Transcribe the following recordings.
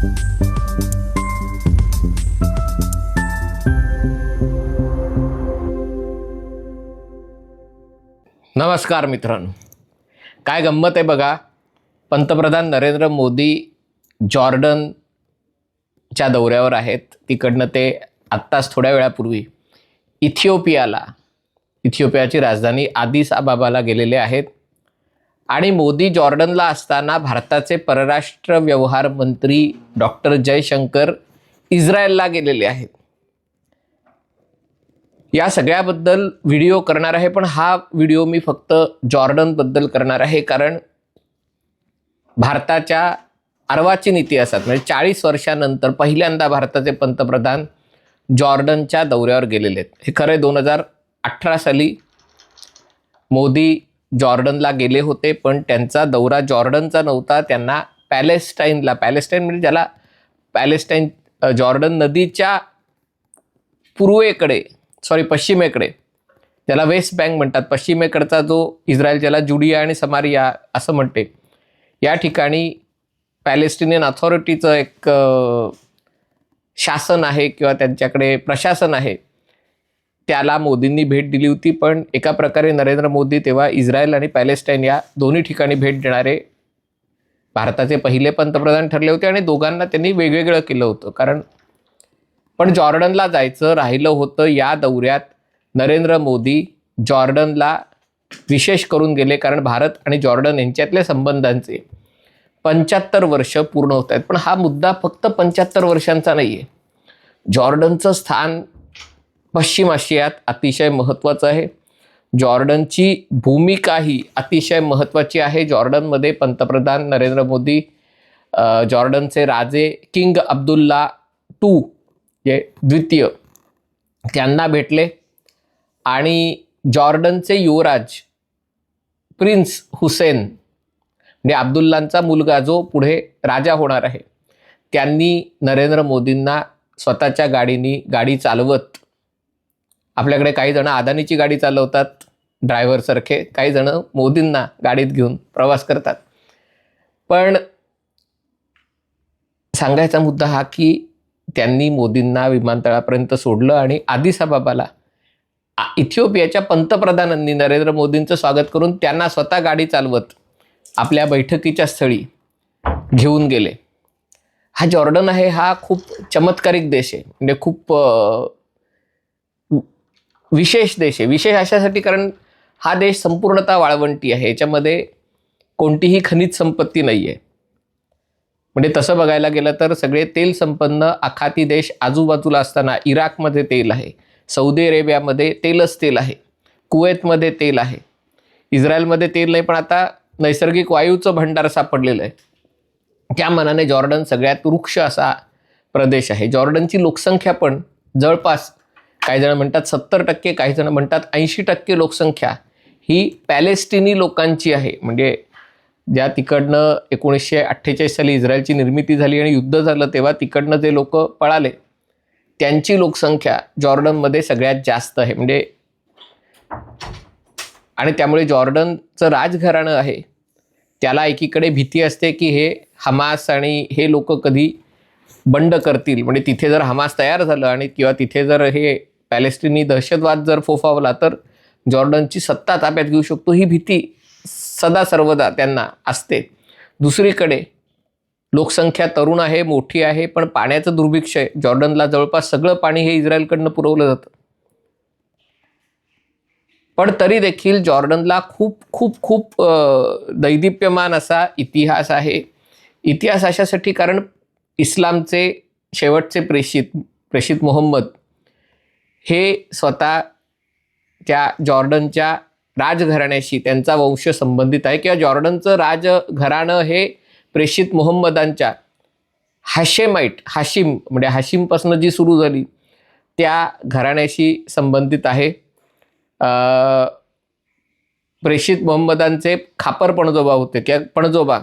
नमस्कार मित्रांनो. काय गंमत आहे बघा. पंतप्रधान नरेंद्र मोदी जॉर्डनच्या दौऱ्यावर आहेत. तिकडनं ते आत्ताच थोड्या वेळापूर्वी इथिओपियाला इथिओपियाची राजधानी आदिस अबाबाला गेलेले आहेत. आणि मोदी जॉर्डनला असताना भारताचे परराष्ट्र व्यवहार मंत्री डॉक्टर जयशंकर इस्रायलला गेलेले आहेत. या सगळ्याबद्दल व्हिडिओ करणार आहे पण हा व्हिडिओ मी फक्त जॉर्डनबद्दल करणार आहे कारण भारताच्या अर्वाचीन इतिहासात म्हणजे चाळीस वर्षानंतर पहिल्यांदा भारताचे पंतप्रधान जॉर्डनच्या दौऱ्यावर गेलेले आहेत. हे खरं दोन हजार अठरा साली मोदी जॉर्डनला गेले होते पण त्यांचा दौरा जॉर्डनचा नव्हता. त्यांना पॅलेस्टाईनला पॅलेस्टाईन म्हणजे ज्याला पॅलेस्टाईन जॉर्डन नदीच्या पूर्वेकडे सॉरी पश्चिमेकडे त्याला वेस्ट बँक म्हणतात. पश्चिमेकडचा जो इस्रायल ज्याला जुडिया आणि समारिया असं म्हणते. या ठिकाणी पॅलेस्टिनियन अथॉरिटीचं एक शासन आहे किंवा त्यांच्याकडे प्रशासन आहे. त्याला मोदींनी भेट दिली होती पण एका प्रकारे नरेंद्र मोदी तेव्हा इस्रायल आणि पॅलेस्टाईन या दोन्ही ठिकाणी भेट देणारे भारताचे पहिले पंतप्रधान ठरले होते आणि दोघांना त्यांनी वेगवेगळं केलं होतं. कारण पण जॉर्डनला जायचं राहिलं होतं या दौऱ्यात नरेंद्र मोदी जॉर्डनला विशेष करून गेले कारण भारत आणि जॉर्डन यांच्यातल्या संबंधांचे पंच्याहत्तर वर्ष पूर्ण होत आहेत. पण हा मुद्दा फक्त पंच्याहत्तर वर्षांचा नाही आहे जॉर्डनचं स्थान पश्चिम आशियात अतिशय महत्त्वाचं आहे. जॉर्डनची भूमिका ही अतिशय महत्त्वाची आहे. जॉर्डनमध्ये पंतप्रधान नरेंद्र मोदी जॉर्डनचे राजे किंग अब्दुल्ला टू जे द्वितीय त्यांना भेटले. आणि जॉर्डनचे युवराज प्रिन्स हुसेन म्हणजे अब्दुल्लांचा मुलगा जो पुढे राजा होणार आहे. त्यांनी नरेंद्र मोदींना स्वतःच्या गाडीनी गाडी चालवत आपल्याकडे काही जण अदानीची गाडी चालवतात ड्रायव्हरसारखे काही जण मोदींना गाडीत घेऊन प्रवास करतात. पण सांगायचा मुद्दा हा की त्यांनी मोदींना विमानतळापर्यंत सोडलं आणि आदिसाबाबाला आ- इथिओपियाच्या पंतप्रधानांनी नरेंद्र मोदींचं स्वागत करून त्यांना स्वतः गाडी चालवत आपल्या बैठकीच्या स्थळी घेऊन गेले. हा जॉर्डन आहे हा खूप चमत्कारिक देश आहे. म्हणजे खूप विशेष देश आहे. विशेष अशासाठी कारण हा देश संपूर्णतः वाळवंटी आहे. याच्यामध्ये कोणतीही खनिज संपत्ती नाही आहे म्हणजे तसं बघायला गेलं तर सगळे तेल संपन्न आखाती देश आजूबाजूला असताना इराकमध्ये तेल आहे. सौदी अरेबियामध्ये तेलच तेल आहे. कुवेतमध्ये तेल आहे. इस्रायलमध्ये तेल नाही पण आता नैसर्गिक वायूचं भंडार सापडलेलं आहे. त्या मनाने जॉर्डन सगळ्यात वृक्ष असा प्रदेश आहे. जॉर्डनची लोकसंख्या पण जवळपास काही जण म्हणतात सत्तर टक्के काही जण म्हणतात ऐंशी टक्के लोकसंख्या ही पॅलेस्टिनी लोकांची आहे. म्हणजे ज्या तिकडनं एकोणीसशे अठ्ठेचाळीस साली इस्रायलची निर्मिती झाली आणि युद्ध झालं तेव्हा तिकडनं जे लोक पळाले त्यांची लोकसंख्या जॉर्डनमध्ये सगळ्यात जास्त आहे. म्हणजे आणि त्यामुळे जॉर्डनचं राजघराणं आहे. त्याला एकीकडे भीती असते की हे हमास आणि हे लोक कधी बंड करतील. म्हणजे तिथे जर हमास तयार झालं आणि किंवा तिथे जर हे पॅलेस्टिनी दहशतवाद जर फोफावला तर जॉर्डनची सत्ता ताब्यात घेऊ शकतो. ही भीती सदा सर्वदा त्यांना असते. दुसरीकडे लोकसंख्या तरुण आहे मोठी आहे पण पाण्याचं दुर्भिक्ष आहे. जॉर्डनला जवळपास सगळं पाणी हे इस्रायलकडनं पुरवलं जातं. पण तरी देखील जॉर्डनला खूप खूप खूप दैदिप्यमान असा इतिहास आहे. इतिहास अशासाठी कारण इस्लामचे शेवटचे प्रेषित प्रेषित मोहम्मद हे स्वतः त्या जॉर्डनच्या राजघराण्याशी त्यांचा वंश संबंधित आहे. किंवा जॉर्डनचं राजघराणं हे प्रेषित मोहम्मदांच्या हाशेमाईट हाशिम म्हणजे हाशिमपासून जी सुरू झाली त्या घराण्याशी संबंधित आहे. प्रेषित मोहम्मदांचे खापर पणजोबा होते. किंवा पणजोबा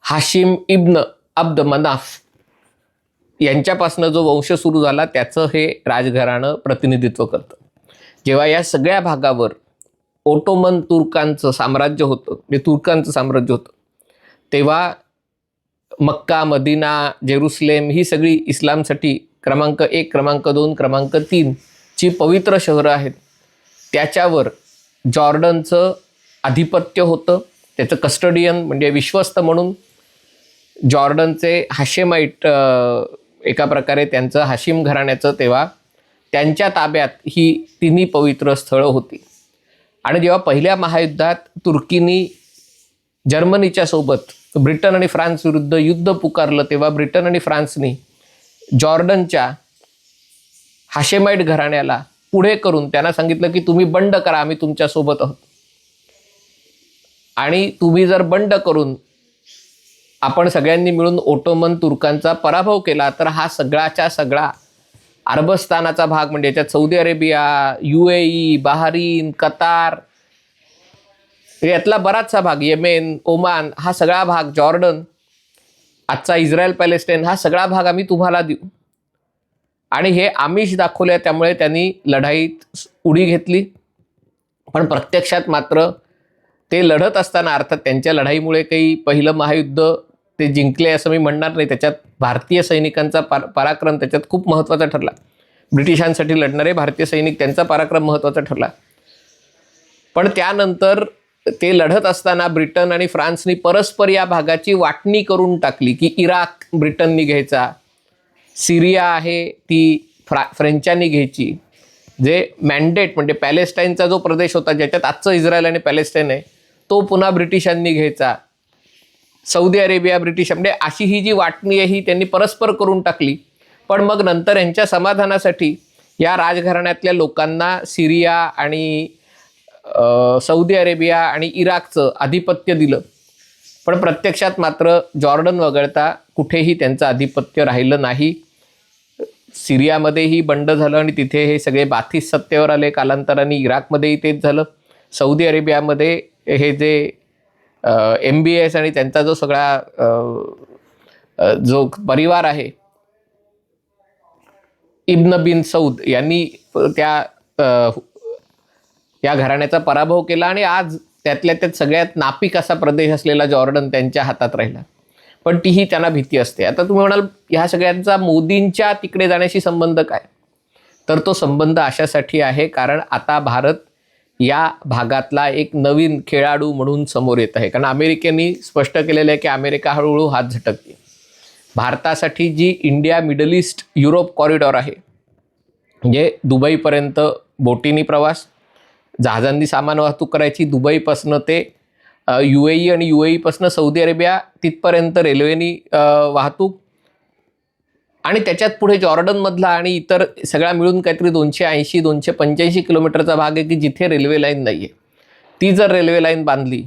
हाशिम इब्न अब्द मनाफ यांच्यापासनं जो वंश सुरू झाला त्याचं हे राजघराणं प्रतिनिधित्व करतं. जेव्हा या सगळ्या भागावर ओटोमन तुर्कांचं साम्राज्य होतं म्हणजे तुर्कांचं साम्राज्य होतं तेव्हा मक्का मदिना जेरुसलेम ही सगळी इस्लामसाठी क्रमांक एक क्रमांक दोन क्रमांक तीन ची पवित्र शहरं आहेत. त्याच्यावर जॉर्डनचं आधिपत्य होतं त्याचं कस्टडियन म्हणजे विश्वस्त म्हणून जॉर्डनचे हाशेमाईट एका प्रकारे त्यांचं हाशिम घराण्याचं तेव्हा त्यांच्या ताब्यात ही तिन्ही पवित्र स्थळं होती. आणि जेव्हा पहिल्या महायुद्धात तुर्कीनी जर्मनीच्या सोबत ब्रिटन आणि फ्रान्स विरुद्ध युद्ध पुकारलं तेव्हा ब्रिटन आणि फ्रान्सनी जॉर्डनच्या हाशेमाईट घराण्याला पुढे करून त्यांना सांगितलं की तुम्ही बंड करा आम्ही तुमच्यासोबत आहोत. आणि तुम्ही जर बंड करून आपण सगळ्यांनी मिळून ओटोमन तुर्कांचा पराभव केला तर हा सगळाच्या सगळा अरबस्तानाचा भाग म्हणजे याच्यात Saudi Arabia U A E Bahrain Qatar यातला बराचसा भाग येमेन ओमान हा सगळा भाग जॉर्डन आजचा इस्रायल पॅलेस्टाईन हा सगळा भाग आम्ही तुम्हाला देऊ. आणि हे आमिष दाखवले त्यामुळे त्यांनी लढाईत उडी घेतली. पण प्रत्यक्षात मात्र ते लढत असताना अर्थात त्यांच्या लढाईमुळे काही पहिलं महायुद्ध ते जिंकले असं मी म्हणणार नाही. त्याच्यात भारतीय सैनिकांचा पार पराक्रम त्याच्यात खूप महत्त्वाचा ठरला. ब्रिटिशांसाठी लढणारे भारतीय सैनिक त्यांचा पराक्रम महत्त्वाचा ठरला. पण त्यानंतर ते लढत असताना ब्रिटन आणि फ्रान्सनी परस्पर या भागाची वाटणी करून टाकली की इराक ब्रिटननी घ्यायचा. सिरिया आहे ती फ्रा फ्रेंचांनी घ्यायची. जे मॅन्डेट म्हणजे पॅलेस्टाईनचा जो प्रदेश होता ज्याच्यात आजचं इस्रायल आणि पॅलेस्टाईन आहे तो पुन्हा ब्रिटिशांनी घ्यायचा. सौदी अरेबिया ब्रिटिश म्हणजे अशी ही जी वाटणी आहे ही त्यांनी परस्पर करून टाकली. पण मग नंतर यांच्या समाधानासाठी या राजघराण्यातल्या लोकांना सिरिया आणि सौदी अरेबिया आणि इराकचं आधिपत्य दिलं. पण प्रत्यक्षात मात्र जॉर्डन वगळता कुठेही त्यांचं आधिपत्य राहिलं नाही. सिरियामध्येही बंड झालं आणि तिथे हे सगळे बाथीस सत्तेवर आले. कालांतराने इराकमध्येही तेच झालं. सौदी अरेबियामध्ये हे जे एम बी एस आणि त्यांचा जो सगळा जो परिवार आहे इब्न बिन सौद यांनी त्या या घराण्याचा पराभव केला आणि आज त्यातल्या त्यात सगळ्यात नापिक असा प्रदेश असलेला जॉर्डन त्यांच्या हातात राहिला. पण तीही त्यांना भीती असते. आता तुम्ही म्हणाल ह्या सगळ्यांचा मोदींच्या तिकडे जाण्याशी संबंध काय? तर तो संबंध अशासाठी आहे कारण आता भारत या भागातला एक नवीन खेळाडू म्हणून समोर येत आहे. कारण अमेरिकेने स्पष्ट केलेलं आहे की अमेरिका हळूहळू हात झटकते भारतासाठी जी India Middle East Europe corridor आहे म्हणजे दुबईपर्यंत बोटीनी प्रवास जहाजांनी सामान वाहतूक करायची दुबईपासनं ते यू ए ई आणि यू ए ईपासनं सौदी अरेबिया तिथपर्यंत रेल्वेनी वाहतूक आणि त्याच्यात पुढे जॉर्डनमधला आणि इतर सगळा मिळून काहीतरी दोनशे ऐंशी दोनशे पंच्याऐंशी किलोमीटरचा भाग आहे की जिथे रेल्वे लाईन नाही आहे ती जर रेल्वे लाईन बांधली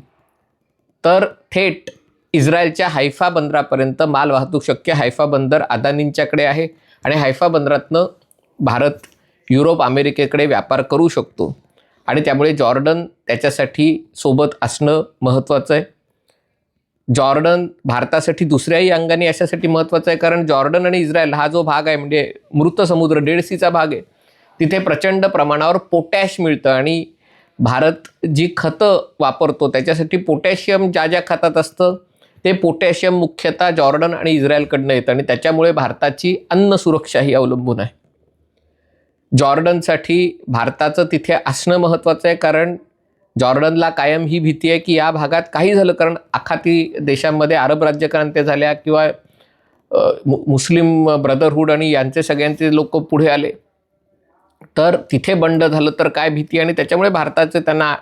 तर थेट इस्रायलच्या हायफा बंदरापर्यंत माल वाहतूक शक्य हायफा बंदर अदानींच्याकडे आहे आणि हायफा बंदरातनं भारत युरोप अमेरिकेकडे व्यापार करू शकतो. आणि त्यामुळे जॉर्डन त्याच्यासाठी सोबत असणं महत्त्वाचं आहे. जॉर्डन भारतासाठी दुसऱ्याही अंगाने अशासाठी महत्त्वाचं आहे कारण जॉर्डन आणि इस्रायल हा जो भाग आहे म्हणजे मृत समुद्र डेड सीचा भाग आहे तिथे प्रचंड प्रमाणावर पोटॅश मिळतं आणि भारत जी खतं वापरतो त्याच्यासाठी पोटॅशियम ज्या ज्या खतात असतं ते पोटॅशियम मुख्यतः जॉर्डन आणि इस्रायलकडनं येतं आणि त्याच्यामुळे भारताची अन्न सुरक्षा ही अवलंबून आहे. जॉर्डनसाठी भारताचं तिथे असणं महत्त्वाचं आहे कारण जॉर्डनला कायम ही भीती आहे की या भागात काही झालं? कारण आखाती देशांमध्ये अरब राज्यक्रांत्या झाल्या किंवा मु मुस्लिम ब्रदरहूड आणि यांचे सगळ्यांचे लोक पुढे आले. तर तिथे बंड झालं तर काय भीती? आणि त्याच्यामुळे भारताचे त्यांना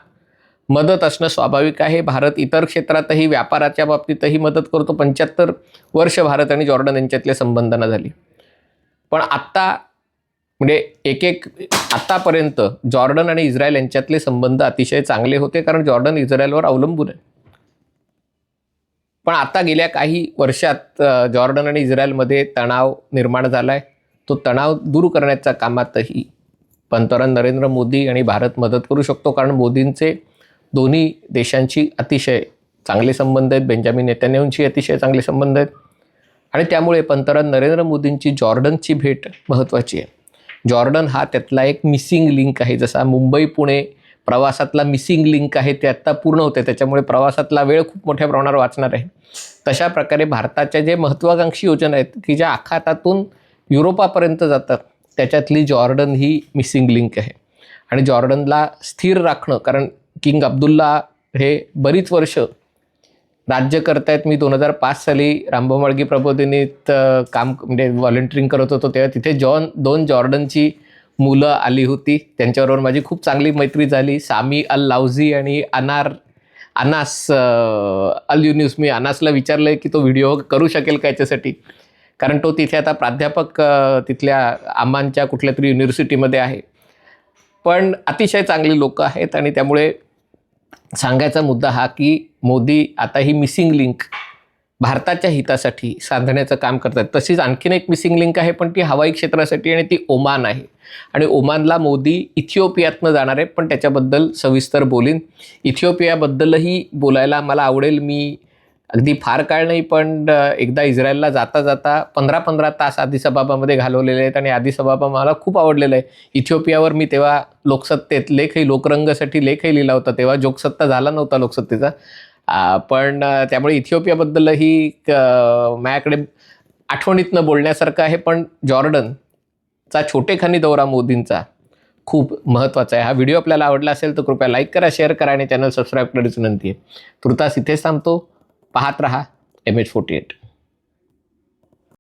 मदत असणं स्वाभाविक आहे. भारत इतर क्षेत्रातही व्यापाराच्या बाबतीतही मदत करतो. पंच्याहत्तर वर्ष भारत आणि जॉर्डन यांच्यातल्या संबंधना झाली. पण आत्ता म्हणजे एक एक आतापर्यंत जॉर्डन आणि इस्रायल यांच्यातले संबंध अतिशय चांगले होते कारण जॉर्डन इस्रायलवर अवलंबून आहे. पण आता गेल्या काही वर्षात जॉर्डन आणि इस्रायलमध्ये तणाव निर्माण झाला आहे तो तणाव दूर करण्याच्या कामातही पंतप्रधान नरेंद्र मोदी आणि भारत मदत करू शकतो कारण मोदींचे दोन्ही देशांशी अतिशय चांगले संबंध आहेत. बेंजामिन नेत्यान्यांशी अतिशय चांगले संबंध आहेत. आणि त्यामुळे पंतप्रधान नरेंद्र मोदींची जॉर्डनची भेट महत्त्वाची आहे. जॉर्डन हा त्यातला एक मिसिंग लिंक आहे. जसा मुंबई पुणे प्रवासातला मिसिंग लिंक आहे ते आत्ता पूर्ण होते त्याच्यामुळे प्रवासातला वेळ खूप मोठ्या प्रमाणावर वाचणार आहे. तशा प्रकारे भारताच्या जे महत्त्वाकांक्षी योजना आहेत की ज्या आखातातून युरोपापर्यंत जातात त्याच्यातली जॉर्डन ही मिसिंग लिंक आहे. आणि जॉर्डनला स्थिर राखणं कारण किंग अब्दुल्ला हे बरीच वर्ष राज्य करतायत. मी दोन हजार पाच साली रामभोमाळगी प्रबोधिनीत काम म्हणजे व्हॉलेंटिअरिंग करत होतो तेव्हा तिथे जॉन दोन जॉर्डनची मुलं आली होती. त्यांच्याबरोबर माझी खूप चांगली मैत्री झाली. सामी अल लावझी आणि अनार अनास अल युनिस. मी अनासला विचारलं की तो व्हिडिओ करू शकेल का याच्यासाठी? कारण तो तिथे आता प्राध्यापक तिथल्या आमांच्या कुठल्या तरी युनिव्हर्सिटीमध्ये आहे. पण अतिशय चांगली लोकं आहेत आणि त्यामुळे सांगायचा मुद्दा हा की मोदी आता ही मिसिंग लिंक भारताच्या हितासाठी साधण्याचं काम करतात. तशीच आणखीन एक मिसिंग लिंक आहे पण ती हवाई क्षेत्रासाठी आणि ती ओमान आहे. आणि ओमानला मोदी इथिओपियातनं जाणार आहे पण त्याच्याबद्दल सविस्तर बोलीन. इथिओपियाबद्दलही बोलायला मला आवडेल. मी अगदी फार काळ नाही पण एकदा इस्रायलला जाता जाता पंधरा पंधरा तास आदिसबाबामध्ये घालवलेले आहेत आणि आदिसबाबा मला खूप आवडलेलं आहे. इथिओपियावर मी तेव्हा लोकसत्तेत लेखही लोकरंगसाठी लेखही लिहिला होता. तेव्हा जोकसत्ता झाला नव्हता लोकसत्तेचा. पण त्यामुळे इथिओपियाबद्दलही क- माझ्याकडे आठवणीतनं बोलण्यासारखं आहे पण जॉर्डनचा छोटेखानी दौरा मोदींचा खूप महत्त्वाचा आहे. हा व्हिडिओ आपल्याला आवडला असेल तर कृपया लाईक करा शेअर करा आणि चॅनल सबस्क्राईब करण्याची विनंती आहे. तुर्तास इथेच थांबतो. पाहत रहा एम एच फोर्टी एट